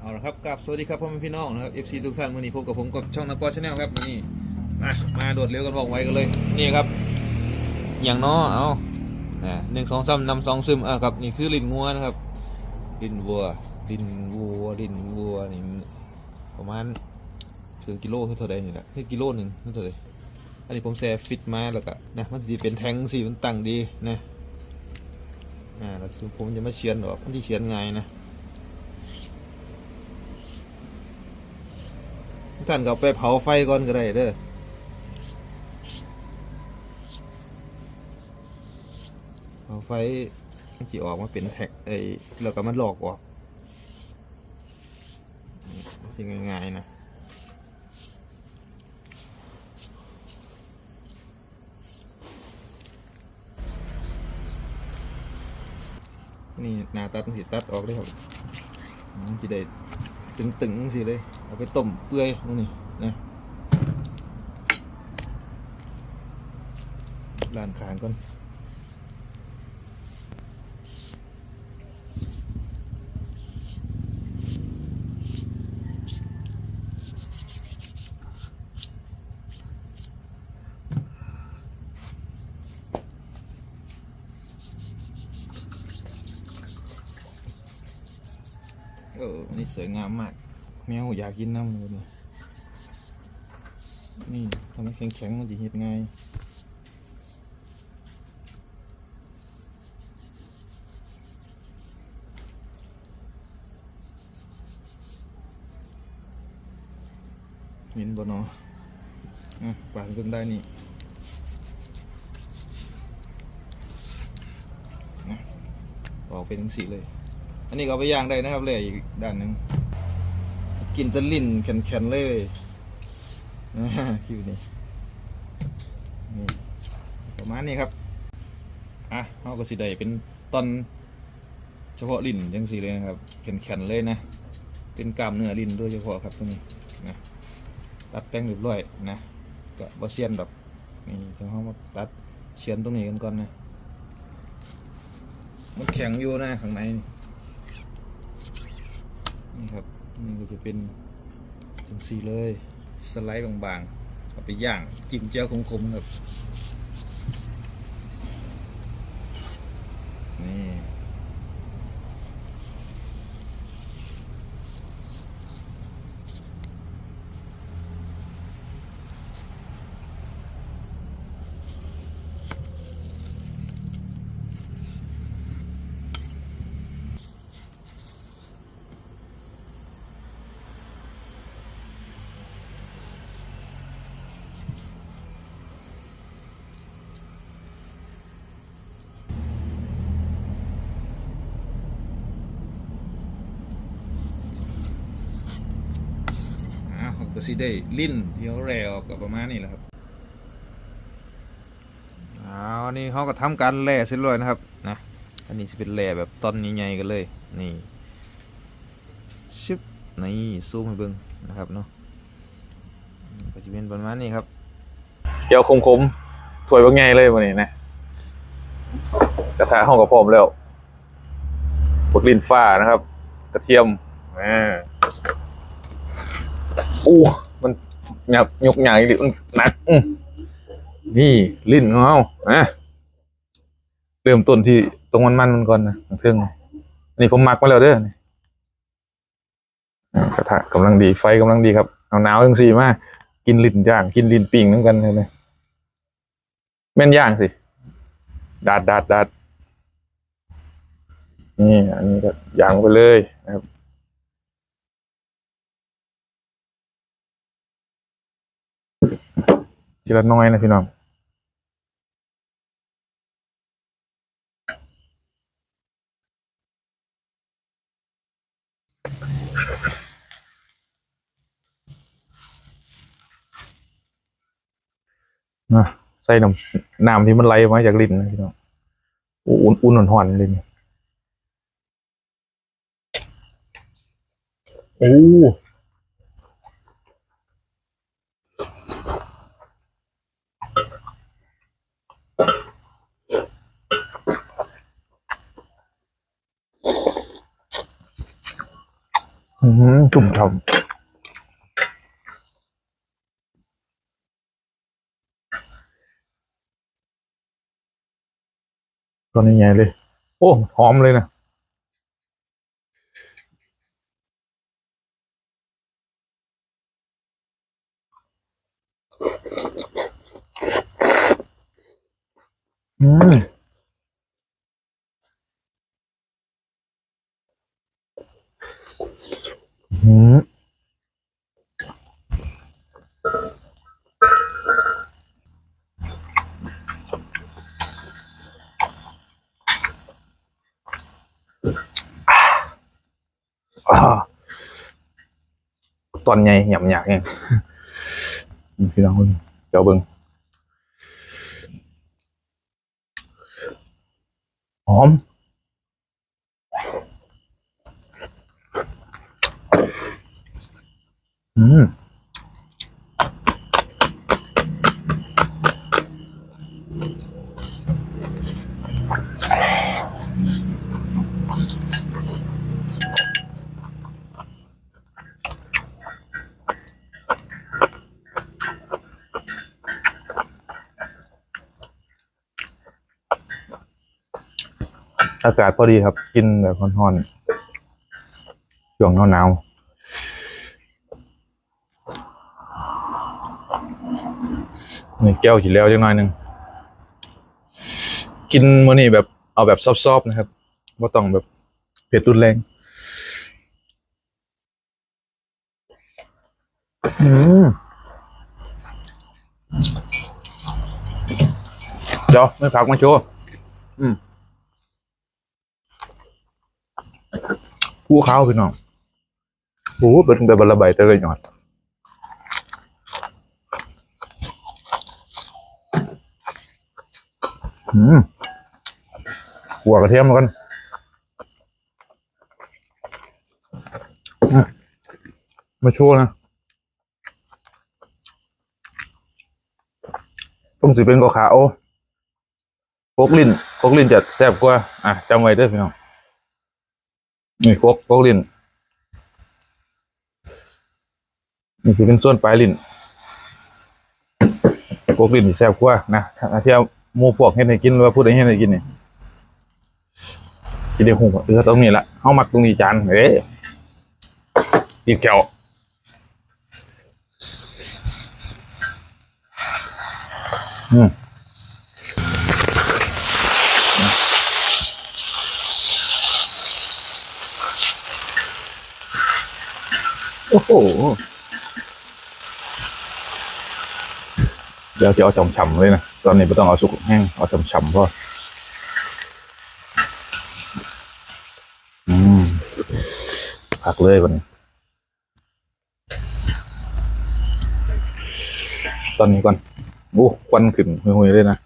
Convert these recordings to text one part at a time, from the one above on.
เอาละครับกราบสวัสดีครับพ่อแม่พี่น้องนะครับ FC ทุกท่านวันนี้พบกับผมกับช่องนักบอล์ชาแนลครับวันนี้มามาโดดเร็วกันบอกไว้กันเลยนี่ครับ อย่างน้อเอาหนึ่งสองสามนำสองซึมอะครับนี่คือลิ้นงัวนะครับลิ้นวัวลิ้นวัวลิ้นวัวนี่ประมาณถึงกิโลเท่าไหร่นี่แหละแค่กิโลหนึ่งเท่าไหร่อันนี้ผมแซ่ฟิตมาแล้วก็นะมันจะเป็นแทงสีมันตั้งดีนะอ่าแล้วผมจะมาเชียนออกมันที่เชียนไงนะ ท่านก็ไปเผาไฟก่อนก็ได้เด้อเผาไฟมันจะออกมาเป็นแท็กไอ้แล้วก็มันหลอกออกสิ่งง่ายๆนะนี่นาตัดสิตัดออกเลยครับมันจะได้ตึงๆสิเลย เอาไปต้มเปื่อยนู่นนี่นะล้านขางก่อนเอออันนี่สวยงามมาก แมวอยากกินน้ำเลยนี่นี่ทำให้แข็งแข็งๆมันจะเห็ดง่ายเห็นบ่เนาะอะปาดเพิ่งได้นี่นะออกเป็นสีเลย อันนี้ก็เอาไปย่างได้นะครับเลยอีกด้านหนึ่ง กินตะลิ่นแข็งๆเลยคิวนี่นี่ประมาณนี้ครับ อะเขาก็สิได้เป็นตอนเฉพาะลิ้นจังสีเลยนะครับแข็งๆเลยนะ เป็นกล้ามเนื้อลิ้นโดยเฉพาะครับตรงนี้นะตัดแต่งเรียบร้อยนะก็บ่เซียนดอกนี่เดี๋ยวเขามาตัดเชียนตรงนี้กันก่อนนะมันแข็งอยู่นะข้างในนี่ครับ นี่ก็จะเป็นจังสีเลย สไลด์บางๆเอาไปย่างจิ้มเจียวคมๆครับ นี่ อ่าผมก็ สิได้ลิ้นเที่เขาแรออกก็ประมาณนี้แหละครับเอาอันนี้เขาก็ทำการแล่เสร็จเลยนะครับนะอันนี้จะเป็นแล่แบบตอนใหญ่ๆกันเลย นี่ชิบนี่ซูมให้เบิ่งนะครับเนาะก็จะเป็นประมาณนี้ครับ เดี๋ยวคมคมๆสวยว่าไงเลยวันนี้นะกระทะห้องกับพร้อมแล้วพวกลิ้นฟ้านะครับ กระเทียมอ่า อู้มันหยักยกใหญ่ดิมันหนักนี่ลิ้นของเราอะเริ่มต้นที่ตรงมันมันมันก่อนนะเครื่องอันนี้ผมหมักมาแล้วเด้อกระทะกำลังดีไฟกำลังดีครับเอาหนาวจังสีมากกินลิ้นย่าง กินลิ้นปิ่งนั่นกันเลยแม่นย่างสิดาดดาดดาดนี่อันนี้ก็ย่างไปเลยนะครับ ทีละน้อยนะพี่น้องนะใส่น้ำน้ำที่มันไหลมาจากลิ้นนะพี่น้องอุ่นอุ่นหอนๆเลยนี่โอ้ อืมจุ่มฉ่ำตอนนี้ใหญ่เลย โอ้ หอมเลยนะอืม อืมอ่าตอนใหญ่หยำหยากเนี่ยพี่น้องคนเดี๋ยวเบิ่งหอม อืม อากาศพอดีครับ กินแบบร้อนๆช่วงหนาวๆนี่แก้วกินแล้วจังหน่อยหนึ่งกินมื้อนี้แบบเอาแบบซอฟๆนะครับไม่ต้องแบบเผ็ดรุนแรงอืมเดี๋ยวไม่พักมาโชว์อืม ผู้ข้าวพี่น้องโอ้เป็นแบบบละใบแต่ละหยอดอืมหัวกระเทียมมากันมมาโชว์นะ ต้องสิเป็นกอขาวโคกลิ้นโคกลิ้นจะแซ่บกว่า อะจำไว้ด้อพี่น้อง นี่โคกโคกลิ้นนี่คือเป็นส่วนปลายลิ้นโคกลิ้นแซ่บกว่านะถ้าเที่ยวมูพวกเฮ็ดให้กินหรือว่าพูดให้เฮ็ดให้กินนี่กินได้หูเออตรงนี้ละเฮามักตรงนี้จานเอ้ยอีกแก้วอืม โอ้โห เดี๋ยวจะเอาฉ่ำๆเลยนะ ตอนนี้ไม่ต้องเอาสุกแห้ง เอาฉ่ำๆพออืมผักเลยวันนี้ ตอนนี้ก่อนโอ้ควันขึ้นหุยๆเลยนะ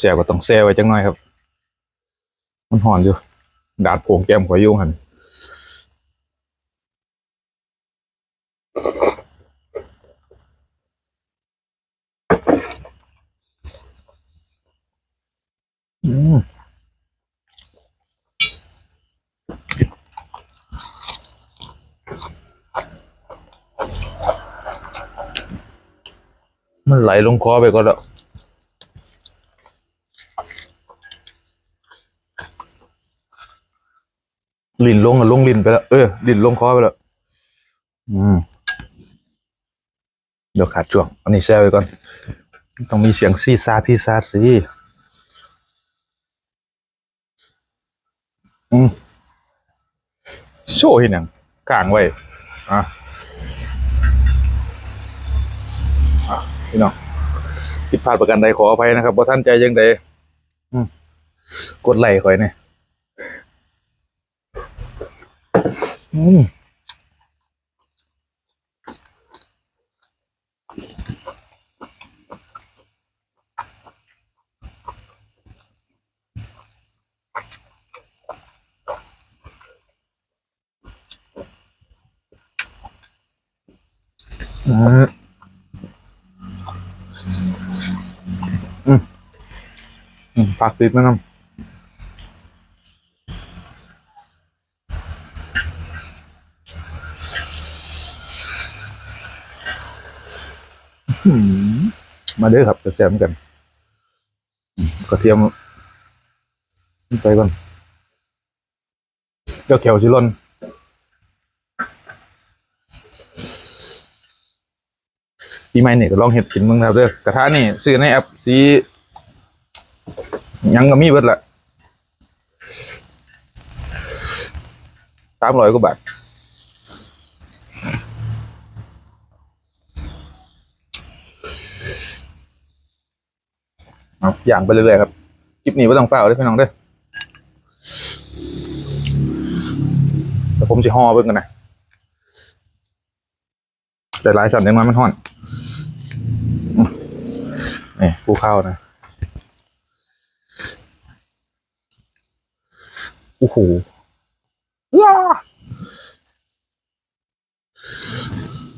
แสบๆก็ต้องแซ่ไว้จังหน่อยครับ มันหอนอยู่ ดาดโผงแก้มขอยยุ่งหัน ไหลลงคอไปก็แล้วลิ้นลงอะลงลิ้นไปแล้ว เออลิ้นลงคอไปแล้ว อืม เดี๋ยวขาดช่วง อันนี้แช่ไว้ก่อน ต้องมีเสียงซีซาซีซาสิอืม โชว์เห็นยังกลางไว้ อะ อะ พี่น้องผิดพลาดประกันใดขออภัยนะครับบ่ท่านใจยังใดอืมกดไลค์ข่อยเนี่ยอืม ฝากติดมานำมาเด้อครับกระเทียมกันกระเทียมไปก่อนเจ้าเขียวชิลอนปีใหม่เนี่ยก็ลองเห็ดกินมึงครับเด้อกระทะนี่ซื้อในแอปซี ยังก็มีเบิดละสามร้อยกว่าบาทเอาอย่างไปเรื่อยๆครับคลิปนี้ไม่ต้องเฝ้าเด้อพี่น้องเด้อแต่ผมจะห่อเบิ่งกันนะแต่หลายช็อตเล็กน้อยมันห่อนนี่กูเข้านะ โอ้โหว้า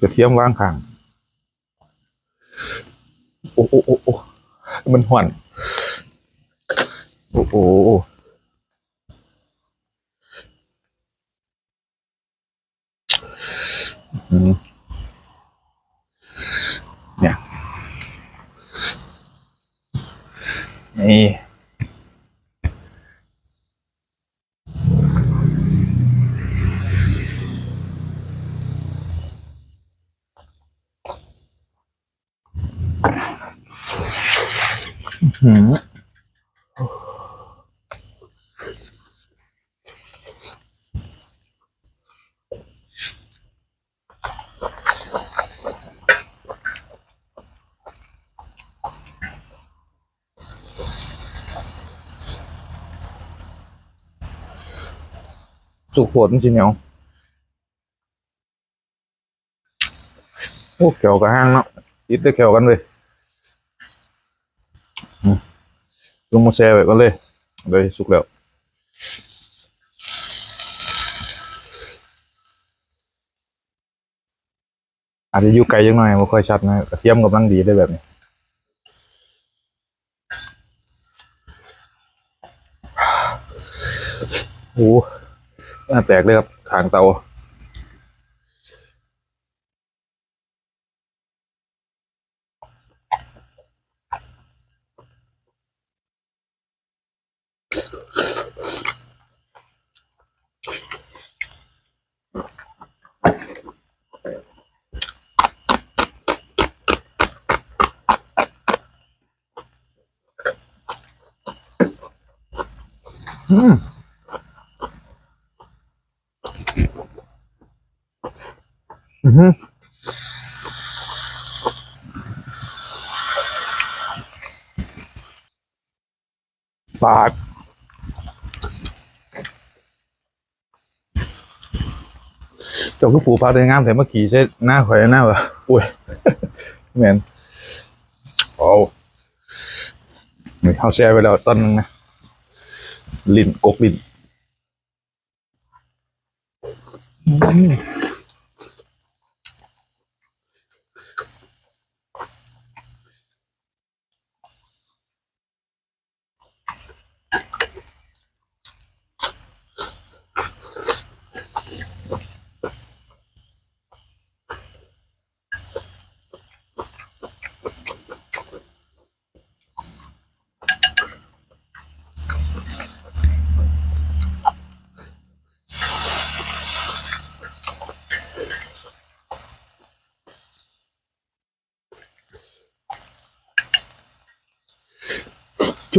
กระเทียมว่างข้าง โอ้โอ้โอ้มันห่อน โอ้โอ้มเนี่ย นี่ หืม สุกโหดจริงๆเอาโอ้เกี่ยวกับห้างเนาะยิดได้เกี่ยวกันเลยอืมลงมาแชร์ไว้กันเลยเลยสุกแล้วอาจจะอยู่ไกลยังหน่อยไม่ค่อยชัดนะกระเทียมกำลังดีได้แบบนี้โอ้โหน้าแตกเลยครับทางเตาอืม อือหือปาดจ้าคือปูปลาได้งามแต่เมื่อกี้ใช่หน้าข่อยหน้าวะอุ้ยแมนโอ้นี่เขาแชร์ไปแล้วตอนนึงนะ ลิ้นกกลิ้น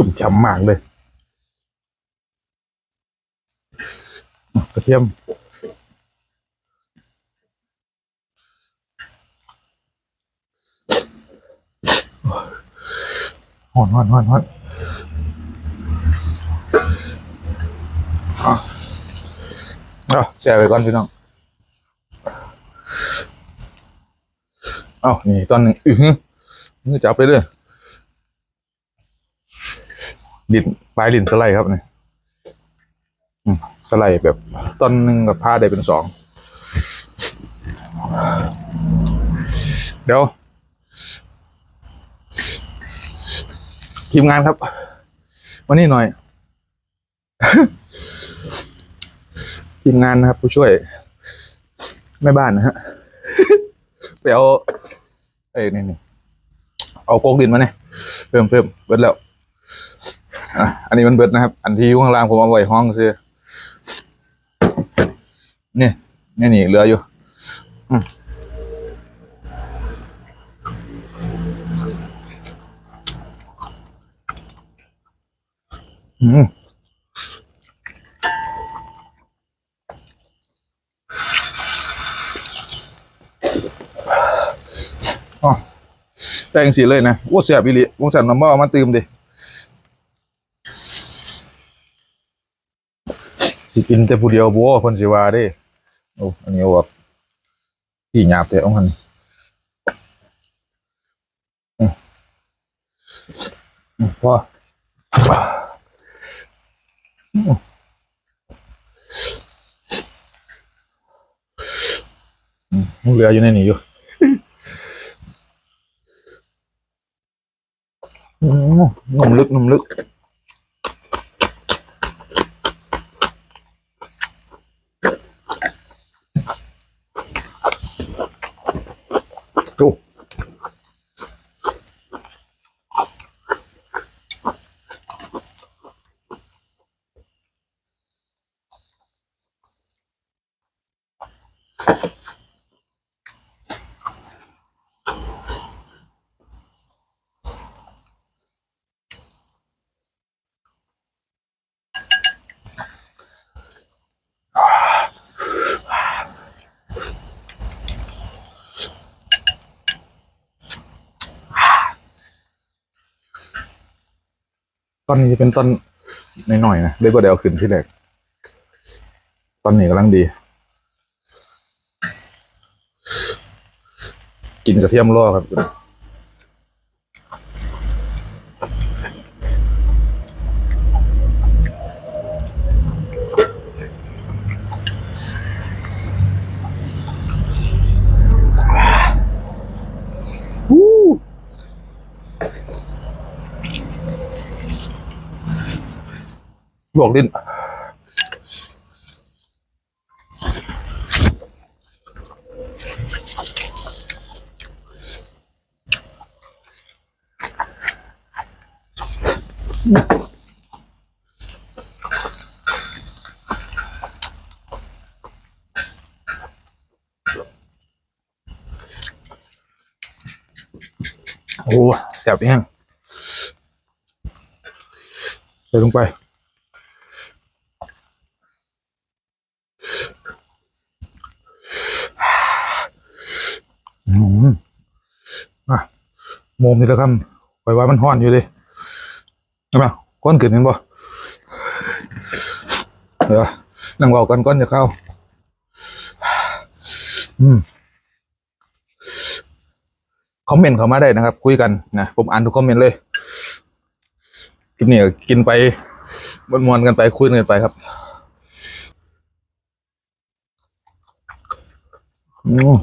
จุ่มฉ่ำมากเลยอะกระเทียมหอนหอนหอนหอนอะเอาแชร์ไปก่อนพี่น้องเอานี่ตอนหนึ่งอือหือมือจับไปเลย ลินปลายลินสไลด์ครับเนี่ยสไลด์แบบตอนหนึ่งกับผ้าได้เป็นสองเดี๋ยวทีมงานครับมานี่หน่อย ทีมงานนะครับ ผู้ช่วยแม่บ้านนะฮะไปเอาเอ้ยนี่นี่เอาโกกดินมาเนี่ยเพิ่มเพิ่มเบิดแล้ว อะอันนี้มันเบิดนะครับ อันที่อยู่ข้างล่างผมเอาไว้ห้องซื้อเนี่ยนี่นี่เหลืออยู่อืมอ๋อแต่งสีเลยนะโอ้เสียบอีหลีวงสันน้ำบ่เอามาตืมดิ สิกินแต่ผู้เดียวบัวคนสิว่าเด้โอ้อันนี้แบบที่หยาบแต่องค์หันอืมอืมพออืมอืมมันเหลืออยู่ในนี้อยู่อืมนุ่มลึกนุ่มลึก ดู ต้นนี้จะเป็นต้นหน่อยๆนะได้ก็เดี๋ยวเอาขึ้นที่แรกต้นนี้กำลังดี กินกระเทียมล่อครับ บอกลิ้นโอ้แสบแห้งใส่ลงไป อืมอะ โมมนี่แหละครับปล่อยไว้มันห้อนอยู่เลยใช่ไหมก้อนขึ้นเห็นบ่เออนั่งเบากันก้อนจะเข้า อืมคอมเมนต์เข้ามาได้นะครับ คุยกันนะผมอ่านทุกคอมเมนต์เลยคลิปนี้กินไปมวนๆกันไปคุยกันไปครับอืม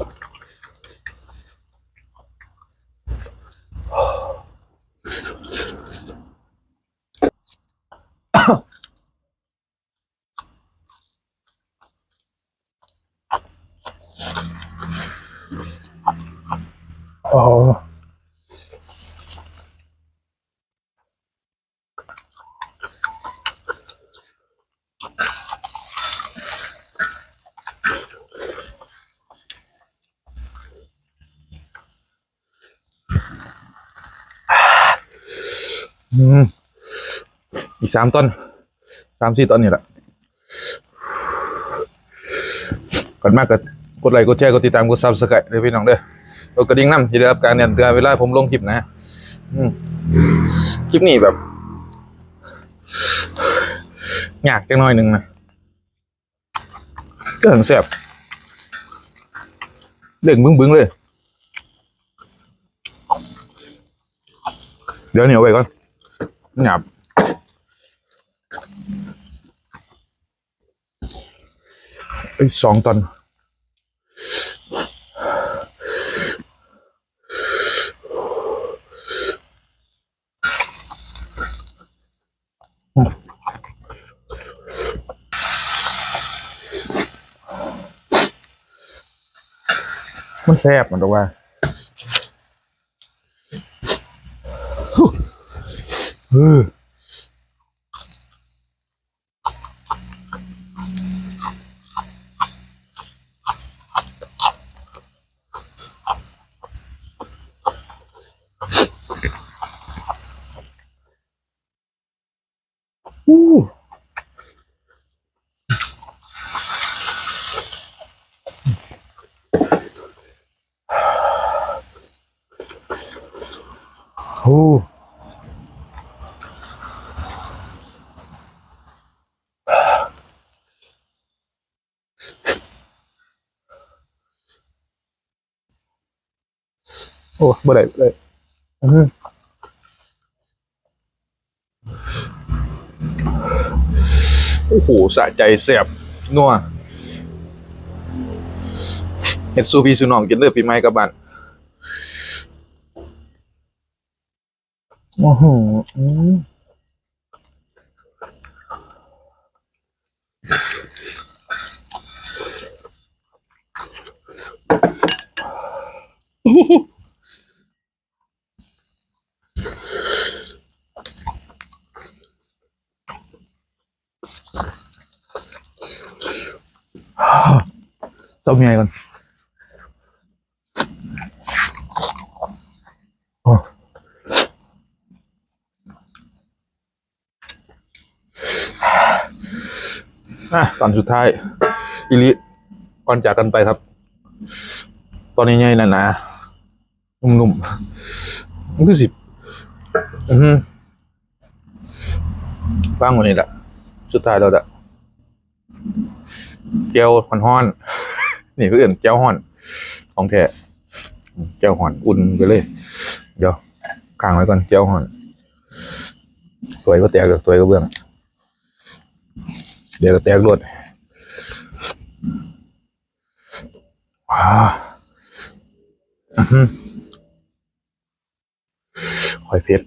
สามต้นสามสี่ต้นนี่แหละก่อนมากก็กดไลค์กดแชร์กดติดตามกดซับสไครต์เลยพี่น้องเด้อกดกระดิ่งน้ำจะได้รับการเตือนเวลาผมลงคลิปนะคลิปนี้แบบยากจังน่อยหนึ่งนะก็ถึงแสบเด้งบึ้งบ้งๆเลย เดี๋ยวเหนียวไว้ก่อนหยาบเอ้ยสองตอนมันแซ่บมันบอกว่าเอออู้หู โอ้บ่ได้บ่ได้อื้อหือโอ้โหสะใจแสบนัวเห็ดซูพีซูน้องกินเลือปีใหม่กับบ้านโอ้โหอื มต้มยังไงก่อนโอ้อะตอนสุดท้ายอิลิก่อนจากกันไปครับ ตอนนี้ไงนะนะนุ่มๆมันคือสิบอือฮึฟังวันนี้แหละสุดท้ายแล้วแหละเจียวหอนหอนๆ นี่คืออื่นเจียวห่อนของแท้เจียวห่อนอุ่นไปเลย เดี๋ยวค้างไว้ก่อนเจียวห่อน สวยก็แตกสวยก็เบื้อง เดี๋ยวก็แตกรวดว้าอื้อหือหอยเพชร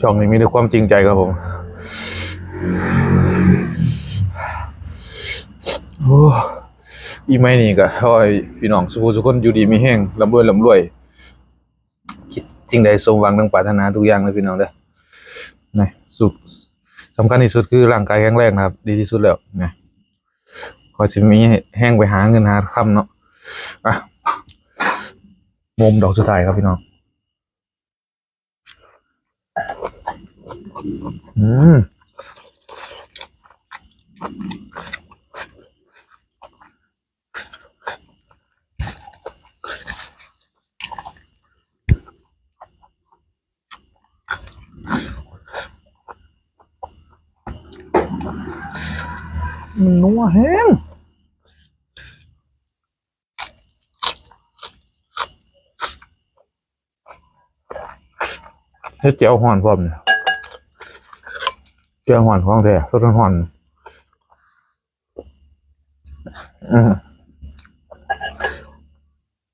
ช่องนี้มีแต่ความจริงใจครับผมโอ้ อีไม่นี่ก็ขอให้พี่น้องสุขทุคนอยู่ดีมีแห้งลำรวยลำรวยคิดจริงใดสมหวังดังปรารถนาทุกอย่างเลยพี่น้องเด้อนะสุขสำคัญที่สุดคือร่างกายแข็งแรงนะครับ ดีที่สุดแล้วนะขอจะมีแห้งไปหาเงินหาคำเนาะอะมุมดอกสุดท้ายครับพี่น้อง อืม มันนัวแห้งเฮ็ดเจียวห่อนพร้อมเนี่ยเจียวห่อนของแท้สดห่อนอืม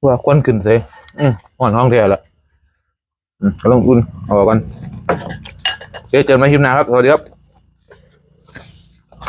ว่าควันขึ้นเสียอืมห่อนของแท้ละอืมลงอุ่นเอากันโอเคเจอกันใหม่คลิปหน้าครับ สวัสดีครับ